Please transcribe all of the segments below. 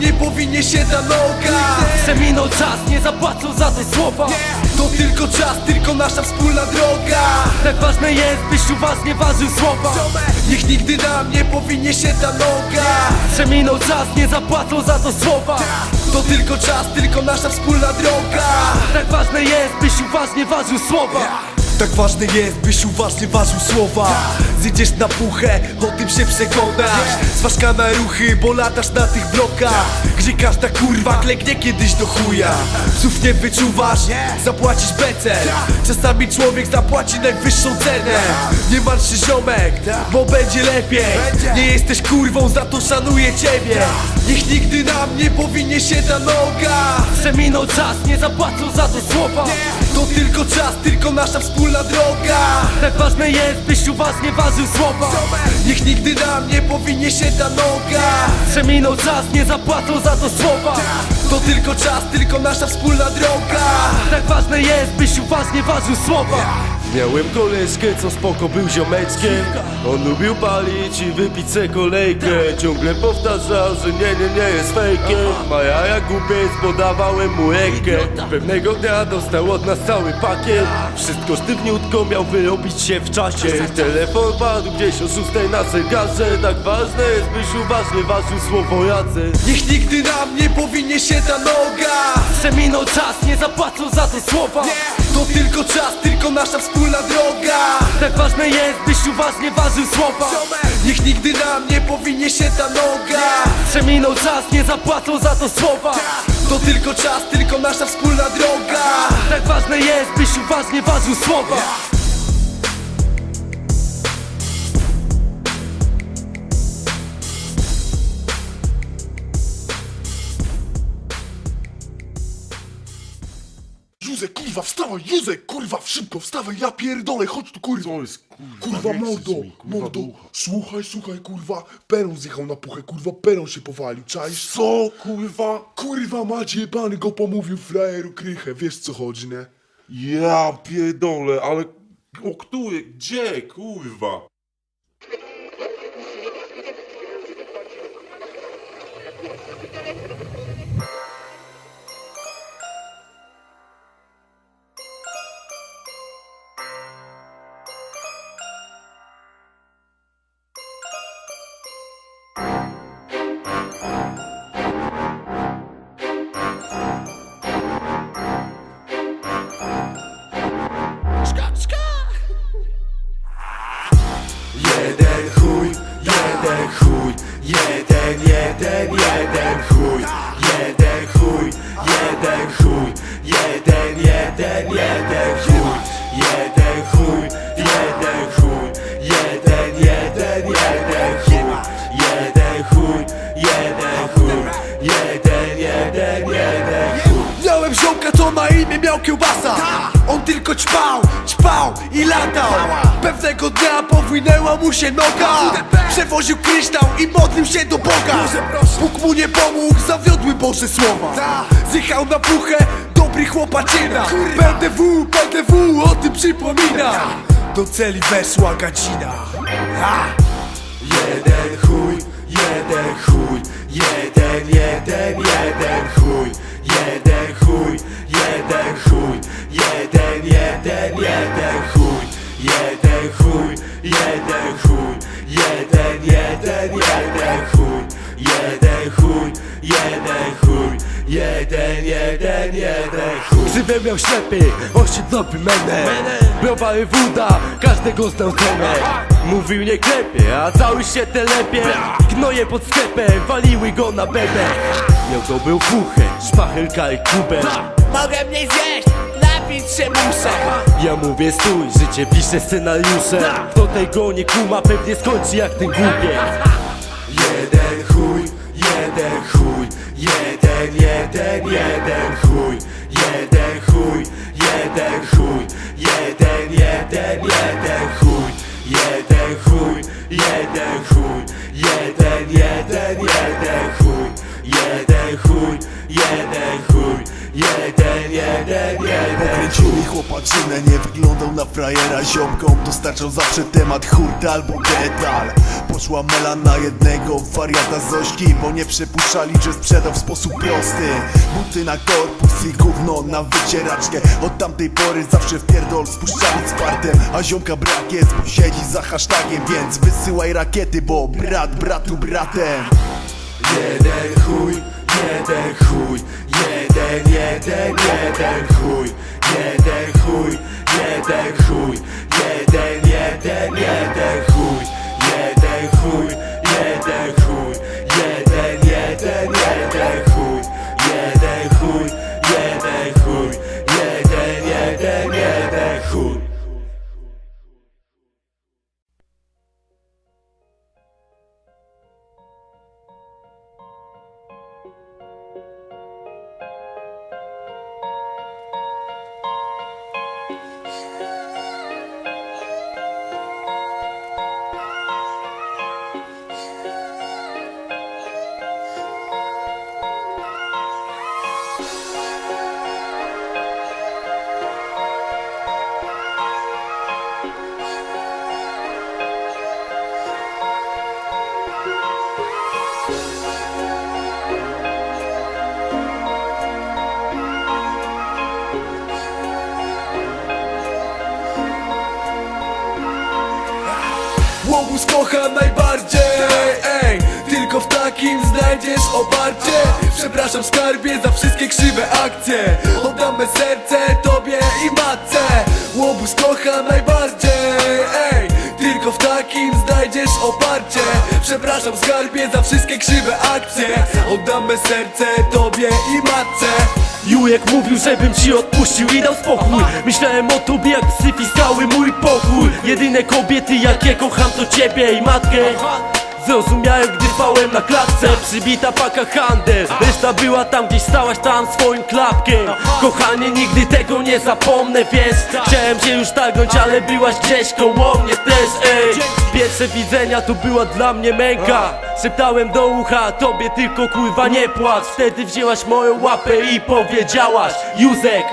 Nie powinie się ta noga Przeminął czas, nie zapłacą za to słowa. To tylko czas, tylko nasza wspólna droga. Tak ważne jest, byś uważnie ważył słowa. Niech nigdy nam nie powinie się ta noga Przeminął czas, nie zapłacą za to słowa. To tylko czas, tylko nasza wspólna droga. Tak ważne jest, byś uważnie ważył słowa Tak ważne jest, byś uważnie ważył słowa. Zjedziesz na puchę, o tym się przekonasz. Zważka na ruchy, bo latasz na tych blokach Gdzie każda kurwa kleknie kiedyś do chuja. Psów nie wyczuwasz, zapłacisz becel. Czasami człowiek zapłaci najwyższą cenę. Nie martw się ziomek, bo będzie lepiej. Nie jesteś kurwą, za to szanuję ciebie. Niech nigdy nam nie powinie się ta noga. Przeminął czas, nie zapłacą za to słowa. To tylko czas, tylko nasza wspólna droga. Tak ważne jest, byś uważnie ważył słowa. Niech nigdy nam nie powinie się ta noga. Przeminął czas, nie zapłacą za to słowa. To tylko czas, tylko nasza wspólna droga. Tak ważne jest, byś uważnie ważył słowa Miałem koleżkę, co spoko był ziomeczkiem. On lubił palić i wypić se kolejkę. Ciągle powtarzał, że nie, nie, nie jest fejkiem. A ja jak głupiec podawałem mu rękę Pewnego dnia dostał od nas cały pakiet. Wszystko sztywniutko miał wyrobić się w czasie. Telefon padł gdzieś o szóstej na zegarze. Tak ważne jest, byś uważnie ważył słowo radzę Niech nigdy nam nie powinie się ta noga. Przeminął czas, nie zapłacą za to słowa To tylko czas, tylko nasza wspólna droga. Tak ważne jest, byś uważnie ważył słowa. Niech nigdy nam nie powinie się ta noga. Przeminął czas, nie zapłacą za to słowa. To tylko czas, tylko nasza wspólna droga. Tak ważne jest, byś uważnie ważył słowa kurwa, wstawaj, Józek, kurwa, szybko, wstawaj, ja pierdolę, chodź tu, kurwa. Co jest, kurwa? Kurwa, nie chcesz mordo, mi, kurwa, mordo, ducha. słuchaj, słuchaj, kurwa, peron zjechał na puchę, kurwa, peron się powalił, czaisz? Co, kurwa? Kurwa, macie pan go pomówił frajeru krychę, wiesz co chodzi, nie? Ja pierdolę, ale o który, gdzie, kurwa? Jeden jeden, chuj, jeden chuj, jeden chuj, jeden, jeden, jeden chuj, jeden chuj, jeden chuj, jeden, jeden, jeden chuj. Miałem ziomka, co na imię miał kiełbasa. On tylko ćpał, ćpał i latał. Pewnego dnia powinęła mu się noga. Przewoził kryształ i modlił się do Boga. Bóg mu nie pomógł, zawiodły Boże słowa. Zjechał na puchę, dobry chłopaczyna BDW, BDW, o tym przypomina. Do celi weszła gadzina! Jeden chuj, jeden chuj, jeden, jeden, jeden chuj, jeden chuj, jeden chuj, jeden, jeden, jeden chuj, jeden jeden chuj, jeden, jeden, jeden chuj, jeden chuj, jeden chuj, jeden, jeden, jeden chuj. Grzybem miał ślepy, osiedlowy menel Browary woda, każdego znał trener Mówił nie klepie, a cały się telepie Gnoje pod sklepem, waliły go na bebek Miał go był puchę, szpachelka i kubek. Mogę mnie zjeść, się. Muszę Ja mówię stój, życie pisze scenariusze. Kto tego nie kuma, pewnie skończy jak ten głupiec. Jeden chuj, jeden chuj, jeden, jeden, jeden chuj, jeden chuj, jeden chuj, jeden, jeden, jeden chuj, jeden chuj, jeden chuj, jeden, jeden, jeden chuj, jeden chuj, jeden chuj, jeden, jeden, jeden. Pokręcił mi chłopaczynę, nie wyglądał na frajera. Ziomkom dostarczał zawsze temat hurt albo detal Poszła mela na jednego wariata Zośki Bo nie przypuszczali, że sprzedał w sposób prosty. Buty na korpus i gówno na wycieraczkę. Od tamtej pory zawsze w pierdol spuszczali z partem. A ziomka brak jest, bo siedzi za hasztagiem Więc wysyłaj rakiety, bo brat bratu bratem. Jeden chuj, jeden chuj Jeden, jeden, jeden chuj. Jeden chuj, jeden chuj. Jeden, jeden, jeden chuj. Jeden chuj, Łobuz kocham najbardziej Ej, tylko w takim znajdziesz oparcie. Przepraszam skarbie za wszystkie krzywe akcje. Oddam serce tobie i matce. Łobuz kocham najbardziej Ej, tylko w takim znajdziesz oparcie. Przepraszam skarbie za wszystkie krzywe akcje. Oddam serce tobie i matce Jujek mówił, żebym ci odpuścił i dał spokój. Myślałem o tobie jak cały mój pokój. Jedyne kobiety jakie kocham to ciebie i matkę Zrozumiałem, gdy spałem na klatce. Przybita paka handel. Reszta była tam, gdzieś stałaś tam swoim klapkiem. Kochanie, nigdy tego nie zapomnę, wiesz Chciałem cię już tagnąć, ale byłaś gdzieś koło mnie też, ej. Pierwsze widzenia to była dla mnie męka. Szeptałem do ucha, tobie tylko kurwa nie płacz. Wtedy wzięłaś moją łapę i powiedziałaś Józek,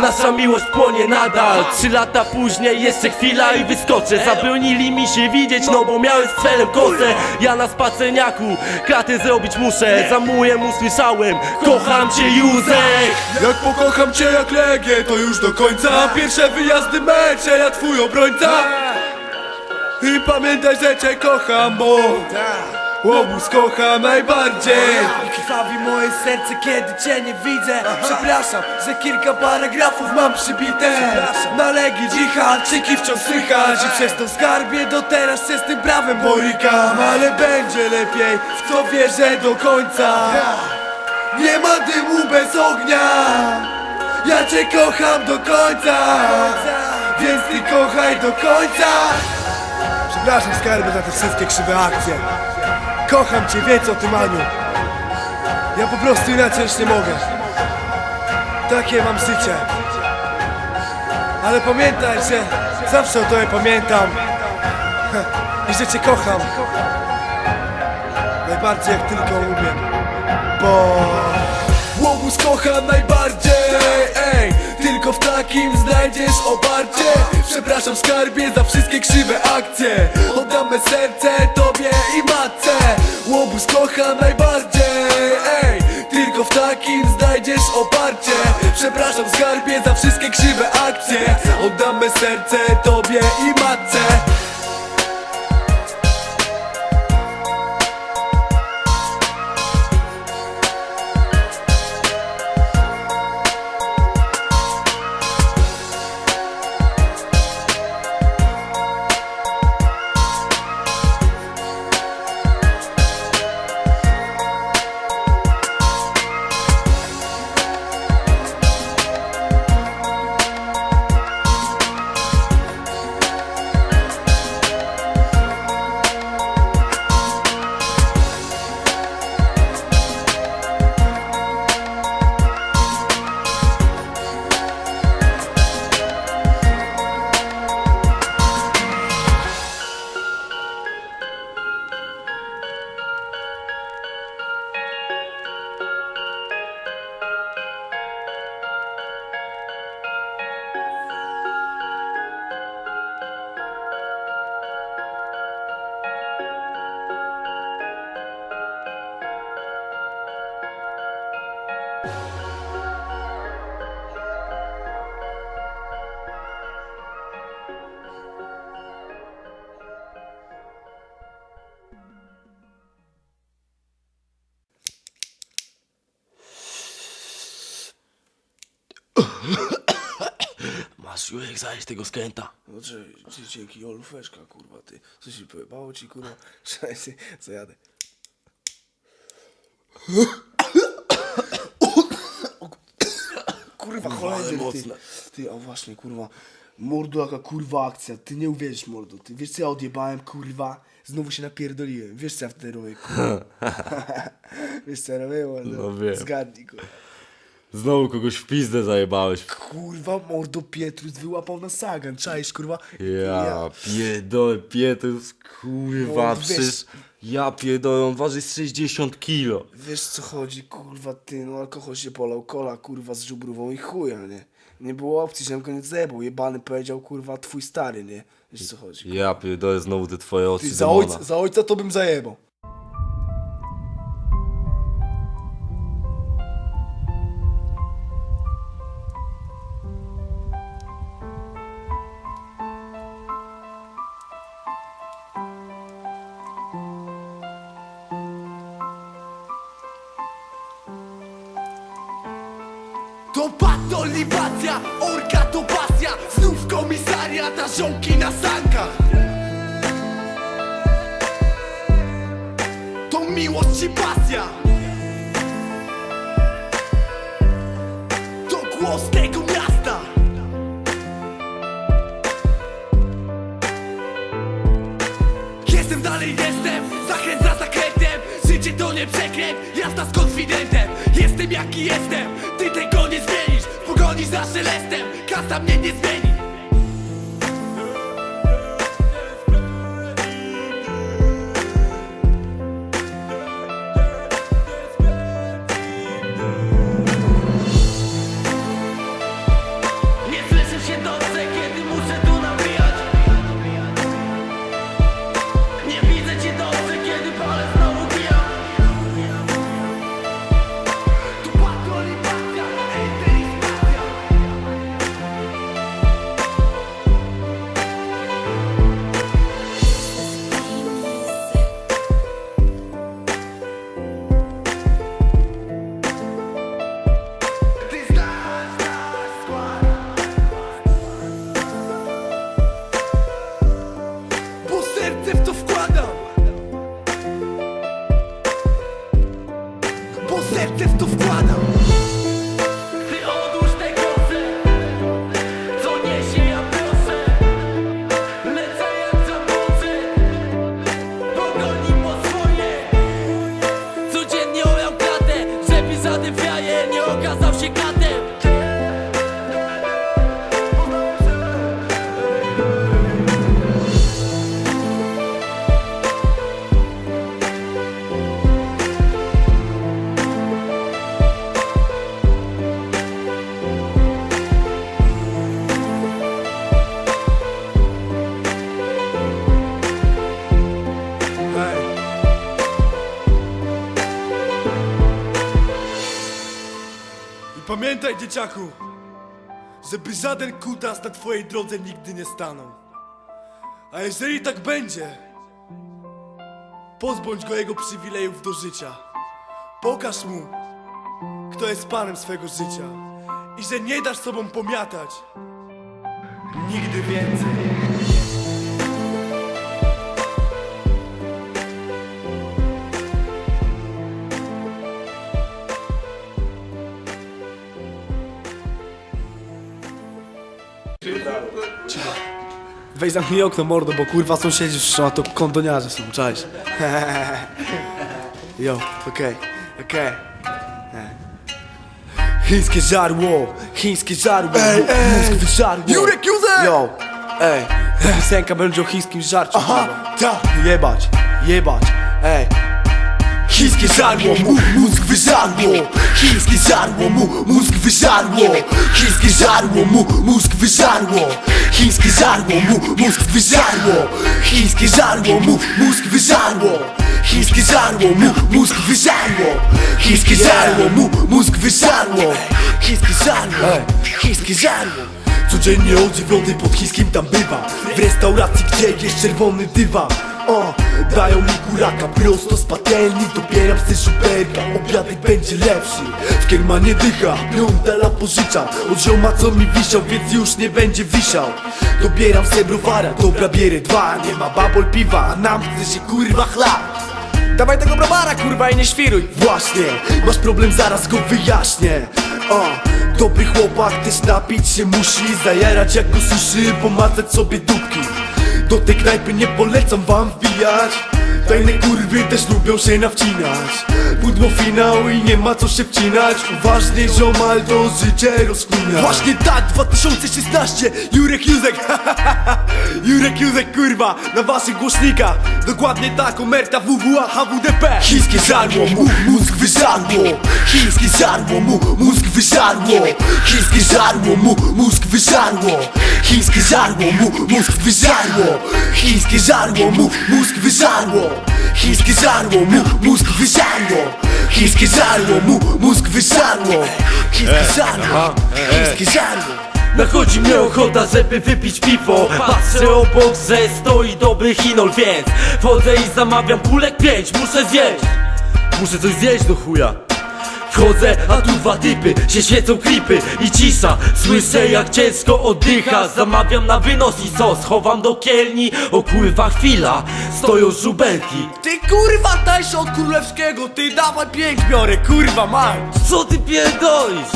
nasza miłość płonie nadal. Trzy lata później, jeszcze chwila i wyskoczę. Zabronili mi się widzieć, no bo miałem z celem kosę. Ja na spaceniaku, kratę zrobić muszę. Za mujem usłyszałem, kocham cię Józek Jak pokocham cię jak Legię, to już do końca. Pierwsze wyjazdy mecze, ja twój obrońca. I pamiętaj, że cię kocham, bo Łobuz kocha najbardziej. Krwawi moje serce, kiedy cię nie widzę. Przepraszam, że kilka paragrafów mam przybite. Na Legii dżihadczyki wciąż słychać. I przez to skarbie do teraz się z tym prawem borykam. Ale będzie lepiej, w to wierzę do końca. Nie ma dymu bez ognia. Ja cię kocham do końca. Więc ty kochaj do końca. Przepraszam skarby za te wszystkie krzywe akcje Kocham cię, wiedz o tym Aniu. Ja po prostu inaczej już nie mogę. Takie mam życie. Ale pamiętaj, że zawsze o tobie pamiętam. I że cię kocham. Najbardziej jak tylko umiem. Bo Łobuz kocham najbardziej Ej, tylko w takim znajdziesz oparcie. Przepraszam skarbie za wszystkie krzywe akcje. Oddam me serce tobie i matce. Łobuz kocham najbardziej. Ej, tylko w takim znajdziesz oparcie. Przepraszam skarbie za wszystkie krzywe akcje. Oddam me serce tobie i matce Masz Jurek zajść tego skęta. No czy, dzięki Olufeszka, kurwa, ty. Co się pojebało ci, kurwa? Szajsy, co jadę. Kurwa, cholera, ty. Ty, a właśnie, kurwa. Mordo, jaka kurwa akcja. Ty nie uwierzysz, mordo. Ty wiesz co ja odjebałem, kurwa? Znowu się napierdoliłem. Wiesz co ja wtedy robię, kurwa? wiesz co ja robię, mordo? No wiem. Zgadnij, kurwa. Znowu kogoś w pizdę zajebałeś. Kurwa, mordo, Pietrus wyłapał na sagan. Czaisz, kurwa? Ja pierdolę, Pietrus, kurwa, No, wiesz- przecież ja pierdolę, on waży z 60 kilo. Wiesz co chodzi, kurwa, ty, no alkohol się polał, kola, kurwa, z żubrową i chuja, nie? Nie było opcji, żebym go nie zjebał, jebany powiedział, kurwa, twój stary, nie? Wiesz co chodzi? Ja pierdolę, znowu te twoje oczy Ty, za demona. ojca, za ojca to bym zajebał. To patolibacja, orka to pasja. Znów komisariat, a żonki na sankach. To miłość i pasja. To głos tego miasta. Jestem dalej jestem, zachęca zakrętem Życie to nie przekręt, jazda z konfidentem. Jestem jaki jestem, Pogoni za kasa mnie nie zmieni pamiętaj, dzieciaku, żeby żaden kutas na twojej drodze nigdy nie stanął. A jeżeli tak będzie, pozbądź go jego przywilejów do życia. Pokaż mu, kto jest panem swego życia i że nie dasz sobą pomiatać. Nigdy więcej. Weź zamknij okno, mordo, bo kurwa sąsiedzi wszyscy, a to kondoniarze są, cześć. Jo, okej, okej. Chińskie żarło, chińskie żarło, mózg wyżarło. Jurek Józef! Yo, ej, piosenka będzie o chińskim żarciu. Aha, kurwa. ta. Jebać, jebać, ej. Chińskie żarło, mu mózg wyżarło. Chińskie żarło, mu mózg wyżarło. Chińskie żarło, mu mózg wyżarło. Chińskie żarło, mu mózg wyżarło. Chińskie żarło, mu mózg wyżarło. Chińskie żarło, mu mózg wyżarło. Chińskie żarło, mu mózg wyżarło. Chińskie żarło, chińskie żarło Codziennie o dziewiątej pod chińskim tam bywa. W restauracji, gdzie jest czerwony dywan o, Dają mi kuraka prosto z patelni Dobieram se szuperka, obiadek będzie lepszy W kiermanie dycha, piątela pożyczam Od zioma co mi wisiał, więc już nie będzie wisiał. Dobieram se browara, dobra bierę dwa. Nie ma babol piwa, a nam chce się kurwa chlap Dawaj tego browara kurwa i nie świruj. Właśnie, masz problem zaraz go wyjaśnię. O, Dobry chłopak też napić się musi Zajarać jak go suszy, pomacać sobie dupki Do tej knajpy nie polecam wam wbijać Tajne kurwy też lubią się nawcinać. Pudło finał i nie ma co się wcinać. Uważnie ziomal to życie rozkminiać Właśnie tak, 2016 Jurek Józek Jurek Józek kurwa Na waszych głośnikach. Dokładnie tak, omerta WWA HWDP Chińskie żarło mu. Mózg wyżarło. Chińskie żarło mu. Mózg wyżarło. Chińskie żarło mu. Mózg wyżarło. Chińskie żarło mu. Mózg wyżarło. Chińskie żarło mu. Mózg wyżarło Chińskie żarło mu mózg wyżarło. Chińskie żarło mu mózg wyżarło. Chińskie żarło Chińskie żarło. Nachodzi mnie ochota, żeby wypić piwo. Patrzę obok, że stoi dobry chinol, więc Wchodzę i zamawiam kulek pięć, muszę zjeść. Muszę coś zjeść do chuja Wchodzę, a tu dwa typy, się świecą klipy i cisza. Słyszę jak ciężko oddycha. Zamawiam na wynos i sos, chowam do kielni. O kurwa chwila, stoją żubelki. Ty kurwa tańszy od królewskiego, ty dawaj pięć biorę, kurwa maj Co ty pierdolisz?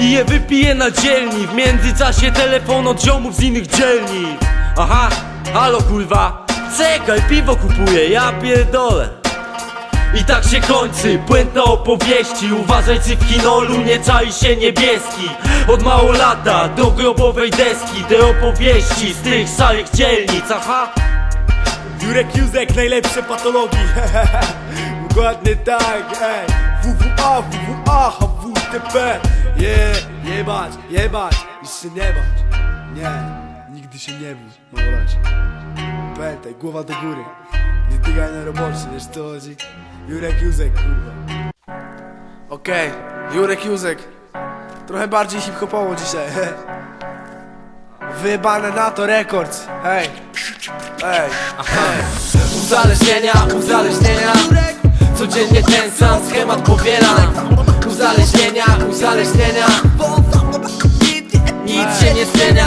I je wypiję na dzielni. W międzyczasie telefon od ziomów z innych dzielnic Aha, halo kurwa. Czekaj, piwo kupuję, ja pierdolę i tak się kończy. Puenta opowieści. Uważaj czy w kinolu nie czai się niebieski. Od mało lata do grobowej deski. Te opowieści z tych szarych dzielnic. Aha. Jurek Józek, najlepsze patologii. Dokładnie tak, ej. WWA, WWA, HWTP Yeah, jebać, jebać. I się nie bać. Nie, nigdy się nie bój, małolać Pamiętaj, głowa do góry. Nie tygaj na robocie, wiesz co chodzi? Jurek Józek, kurwa. Okej, Jurek Józek. Trochę bardziej hip-hopowo dzisiaj, Wyjebane na to rekords, hej. Ej, Uzależnienia, uzależnienia. Codziennie ten sam schemat powieram Uzależnienia, uzależnienia. Nic się nie zmienia.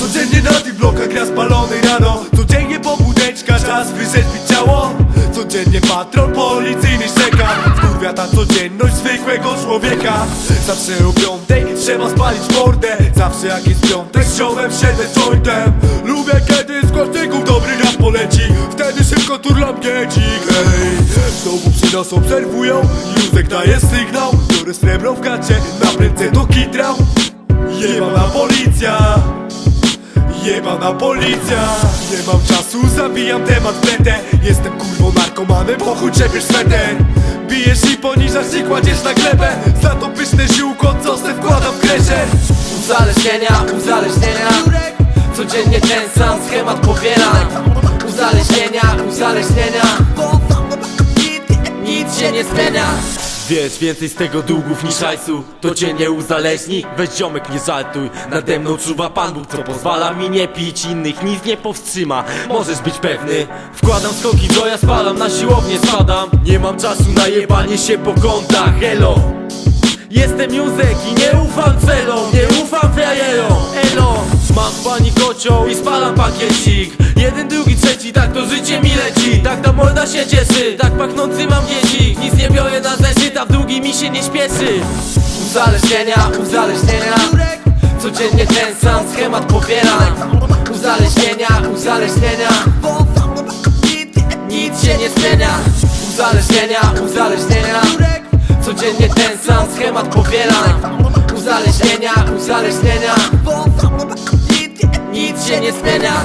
Codziennie na tych blokach gra spalony rano. Codziennie pobudeczka, czas wyrzeźbić ciało Codziennie patrol policyjny szczeka Wkurwia ta codzienność zwykłego człowieka. Zawsze o piątej trzeba spalić mordę. Zawsze jak jest piątek z ziomem siedzę jointem. Lubię kiedy z głośników dobry rap poleci. Wtedy szybko turlam giecik Hej, znowu przy nas obserwują. Józek daje sygnał. Biorę srebro w gacie Na prędce do kitrał. Jebana policja Jebana policja Nie mam czasu, zabijam temat pletę Jestem kurwą narkomanem, pochuj czepiesz sweter Bijesz i poniżasz i kładziesz na glebę Za to pyszne ziółko, co se wkładam w kresze Uzależnienia, uzależnienia Codziennie ten sam schemat powieram Uzależnienia, uzależnienia Nic się nie zmienia Wiesz, więcej z tego długów niż hajsu. To cię nie uzależni? Weź ziomek, nie żartuj. Nade mną czuwa Pan Bóg, co pozwala mi nie pić. Innych nic nie powstrzyma, możesz być pewny. Wkładam skoki, co ja spalam, na siłownię spadam. Nie mam czasu na jebanie się po kątach, elo. Jestem Józek i nie ufam celom, nie ufam frajerom, elo Mam pani kocioł i spalam pakiecik. Jeden, drugi, trzeci, tak to życie mi leci. Tak ta morda się cieszy, tak pachnący mam dzieci Nic nie biorę na zeszyt, a w drugi mi się nie śpieszy. Uzależnienia, uzależnienia. Codziennie ten sam schemat powieram Uzależnienia, uzależnienia. Nic się nie zmienia. Uzależnienia, uzależnienia. Codziennie ten sam schemat powieram Uzależnienia, uzależnienia Nic się nie zmienia